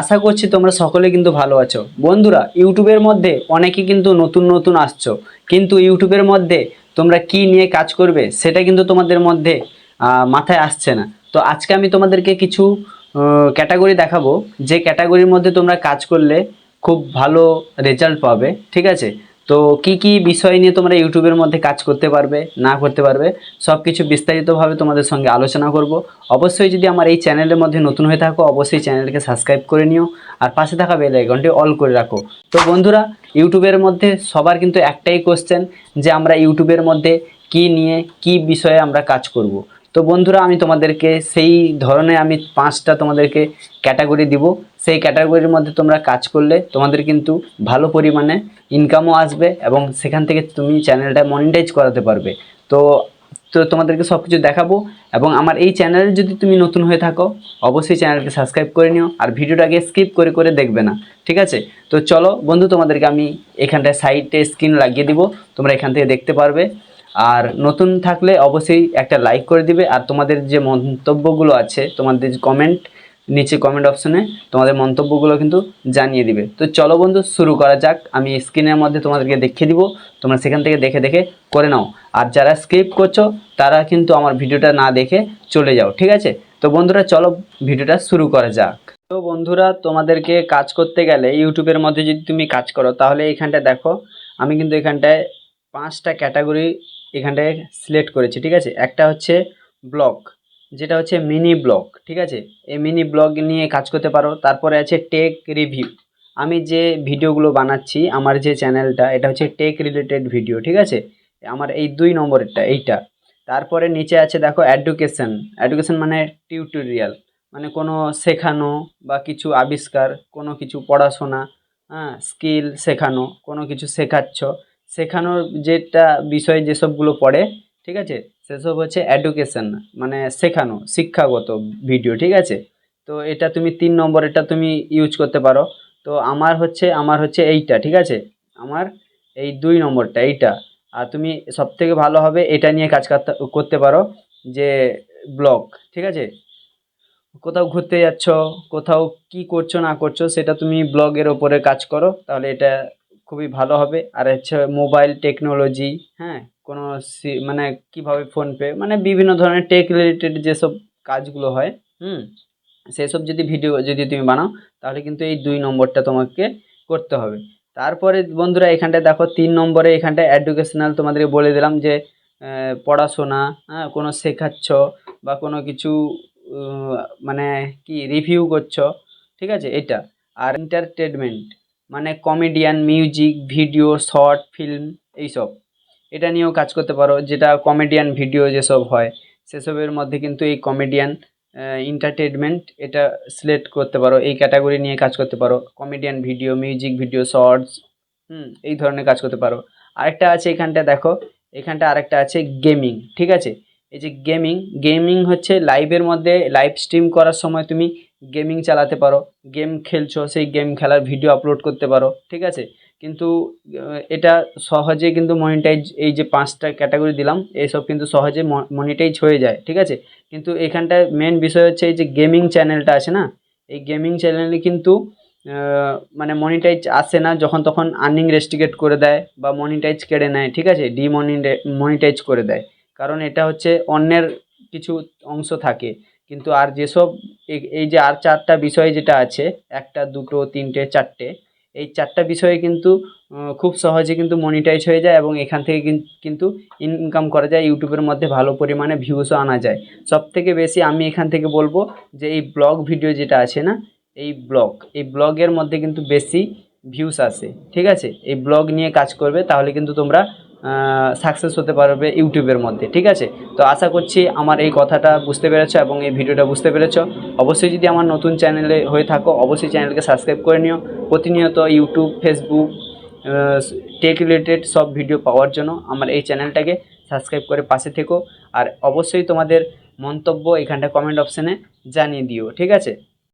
আশা করছি তোমরা সকলে কিন্তু ভালো আছো। বন্ধুরা, ইউটিউবের মধ্যে অনেকে কিন্তু নতুন নতুন আসছো। কিন্তু ইউটিউবের মধ্যে তোমরা কি নিয়ে কাজ করবে, সেটা কিন্তু তোমাদের মধ্যে মাথায় আসছে না। তো আজকে আমি তোমাদেরকে কিছু ক্যাটাগরি দেখাবো। যে ক্যাটাগরির মধ্যে তোমরা কাজ করলে খুব ভালো রেজাল্ট পাবে, ঠিক আছে? তো কি কি বিষয় নিয়ে তোমরা ইউটিউবের মধ্যে কাজ করতে পারবে, না করতে পারবে সব কিছু বিস্তারিতভাবে তোমাদের সঙ্গে আলোচনা করব। অবশ্যই যদি আমার এই চ্যানেলের মধ্যে নতুন হয়ে থাকো, অবশ্যই চ্যানেলকে সাবস্ক্রাইব করে নিও আর পাশে থাকা বেল আইকনটি অল করে রাখো। তো বন্ধুরা, ইউটিউবের মধ্যে সবার কিন্তু একটাই কোশ্চেন যে আমরা ইউটিউবের মধ্যে কি নিয়ে কি বিষয়ে আমরা কাজ করব। তো বন্ধুরা, আমি তোমাদেরকে সেই ধরনের আমি পাঁচটা তোমাদেরকে ক্যাটাগরি দিব। সেই ক্যাটাগরির মধ্যে তোমরা কাজ করলে তোমাদের কিন্তু ভালো পরিমাণে ইনকামও আসবে এবং সেখান থেকে তুমি চ্যানেলটা মনিটাইজ করাতে পারবে। তো তো তোমাদেরকে সব কিছু দেখাবো এবং আমার এই চ্যানেলে যদি তুমি নতুন হয়ে থাকো, অবশ্যই চ্যানেলকে সাবস্ক্রাইব করে নিও আর ভিডিওটাকে স্কিপ করে করে দেখবে না, ঠিক আছে? তো চলো বন্ধু, তোমাদেরকে আমি এখানটায় সাইডে স্ক্রিন লাগিয়ে দিব, তোমরা এখান থেকে দেখতে পারবে। আর নতুন থাকলে অবশ্যই একটা লাইক করে দিবে। আর তোমাদের যে মন্তব্যগুলো আছে, তোমাদের যে কমেন্ট নিচে কমেন্ট অপশনে তোমাদের মন্তব্যগুলো কিন্তু জানিয়ে দিবে। তো চলো বন্ধু, শুরু করা যাক। আমি স্ক্রিনের মধ্যে তোমাদেরকে দেখিয়ে দিব। তোমরা সেখান থেকে দেখে দেখে করে নাও। আর যারা স্কিপ করছ, তারা কিন্তু আমার ভিডিওটা না দেখে চলে যাও, ঠিক আছে? তো বন্ধুরা, চলো ভিডিওটা শুরু করা যাক। তো বন্ধুরা, তোমাদেরকে কাজ করতে গেলে ইউটিউবের মধ্যে যদি তুমি কাজ করো, তাহলে এখানটায় দেখো, আমি কিন্তু এখানটায় পাঁচটা ক্যাটাগরি এখানটায় সিলেক্ট করেছি, ঠিক আছে? একটা হচ্ছে ব্লগ যেটা হচ্ছে মিনি ব্লগ ঠিক আছে? এই মিনি ব্লগ নিয়ে কাজ করতে পারো। তারপরে আছে টেক রিভিউ আমি যে ভিডিওগুলো বানাচ্ছি, আমার যে চ্যানেলটা এটা হচ্ছে টেক রিলেটেড ভিডিও ঠিক আছে? আমার এই দুই নম্বরেরটা, এইটা। তারপরে নিচে আছে, দেখো এডুকেশন এডুকেশন মানে টিউটোরিয়াল মানে কোনো শেখানো বা কিছু আবিষ্কার, কোনো কিছু পড়াশোনা হ্যাঁ স্কিল শেখানো, কোনো কিছু শেখাচ্ছ। শেখানোর যেটা বিষয় যেসবগুলো পড়ে, ঠিক আছে? সেসব হচ্ছে এডুকেশন মানে শেখানো, শিক্ষাগত ভিডিও ঠিক আছে? তো এটা তুমি তিন নম্বর, এটা তুমি ইউজ করতে পারো। তো আমার হচ্ছে আমার হচ্ছে এইটা, ঠিক আছে? আমার এই দুই নম্বরটা, এইটা। আর তুমি সব থেকে ভালো হবে এটা নিয়ে কাজ করতে পারো যে ব্লগ ঠিক আছে? কোথাও ঘুরতে যাচ্ছ, কোথাও কি করছ, না করছ, সেটা তুমি ব্লগের ওপরে কাজ করো। তাহলে এটা খুবই ভালো হবে। আর হচ্ছে মোবাইল টেকনোলজি হ্যাঁ? কোনো মানে কীভাবে ফোনপে মানে বিভিন্ন ধরনের টেক রিলেটেড যেসব কাজগুলো হয়, হুম? সেসব যদি ভিডিও যদি তুমি বানাও, তাহলে কিন্তু এই দুই নম্বরটা তোমাকে করতে হবে। তারপরে বন্ধুরা এখানটায় দেখো, তিন নম্বরে এখানটায় এডুকেশনাল তোমাদেরকে বলে দিলাম যে পড়াশোনা হ্যাঁ? কোনো শেখাচ্ছ বা কোনো কিছু মানে কি রিভিউ করছ, ঠিক আছে? এটা। আর এন্টারটেনমেন্ট মানে comedian music video short film এইসব। এটা নিয়েও কাজ করতে পারো। যেটা কমেডিয়ান ভিডিও যেসব হয়, সেসবের মধ্যে কিন্তু এই কমেডিয়ান এন্টারটেনমেন্ট এটা সিলেক্ট করতে পারো। এই ক্যাটাগরি নিয়ে কাজ করতে পারো। Comedian video music video shorts হুম, এই ধরনের কাজ করতে পারো। আরেকটা আছে এখানটা, দেখো। এখানটা আরেকটা আছে গেমিং ঠিক আছে? এই যে গেমিং গেমিং হচ্ছে লাইভের মধ্যে লাইভ স্ট্রিম করার সময় তুমি গেমিং চালাতে পারো, গেম খেলছো, সেই গেম খেলার ভিডিও আপলোড করতে পারো, ঠিক আছে? কিন্তু এটা সহজে কিন্তু মনিটাইজ এই যে পাঁচটা ক্যাটাগরি দিলাম এইসব কিন্তু সহজে মনিটাইজ হয়ে যায়, ঠিক আছে? কিন্তু এখানটায় মেন বিষয় হচ্ছে এই যে গেমিং চ্যানেলটা আছে না? এই গেমিং চ্যানেলে কিন্তু মানে মনিটাইজ আসে না যখন তখন আর্নিং রেস্ট্রিকেট করে দেয় বা মনিটাইজ কেড়ে নেয়, ঠিক আছে? ডিমনিটাই মনিটাইজ করে দেয়। কারণ এটা হচ্ছে অন্যের কিছু অংশ থাকে। কিন্তু আর যেসব এই- যে আর চারটা বিষয় যেটা আছে, একটা, দুটো, তিনটে, চারটে, এই চারটা বিষয়ে কিন্তু খুব সহজে কিন্তু মনিটাইজ হয়ে যায় এবং এখান থেকে কিন্তু ইনকাম করা যায় ইউটিউবের মধ্যে ভালো পরিমাণে ভিউসও আনা যায়। সব থেকে বেশি আমি এখান থেকে বলব যে এই ব্লগ ভিডিও যেটা আছে না, এই ব্লগ এই ব্লগের মধ্যে কিন্তু বেশি ভিউস আসে, ঠিক আছে? এই ব্লগ নিয়ে কাজ করবে, তাহলে কিন্তু তোমরা সাকসেস হতে পারবে ইউটিউবের মধ্যে, ঠিক আছে? তো আশা করছি আমার এই কথাটা বুঝতে পেরেছ এবং এই ভিডিওটা বুঝতে পেরেছ। অবশ্যই যদি আমার নতুন চ্যানেলে হয়ে থাকো, অবশ্যই চ্যানেলকে সাবস্ক্রাইব করে নিও। প্রতিনিয়ত ইউটিউব ফেসবুক টেক রিলেটেড সব ভিডিও পাওয়ার জন্য আমার এই চ্যানেলটাকে সাবস্ক্রাইব করে পাশে থেকো। আর অবশ্যই তোমাদের মন্তব্য এখানটা কমেন্ট অপশানে জানিয়ে দিও, ঠিক আছে?